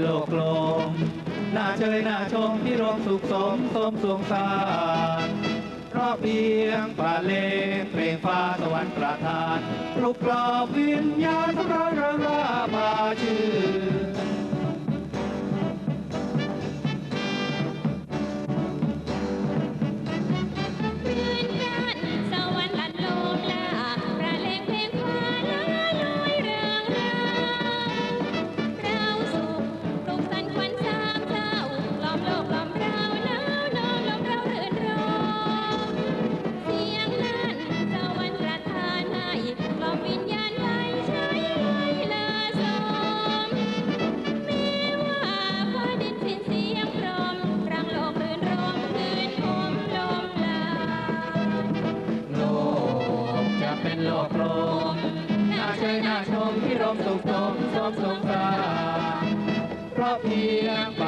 โลกลมน่าเชยน่าชมที่รมสุขสมสมสวงสารรอบเพียงปลาเลงเพลงฟ้าสวรรค์ประทานปลุกกรอบวิญญาณสำราราราชื่อ ชมที่ร่มสุขสมสมสงสารเพราะเพียง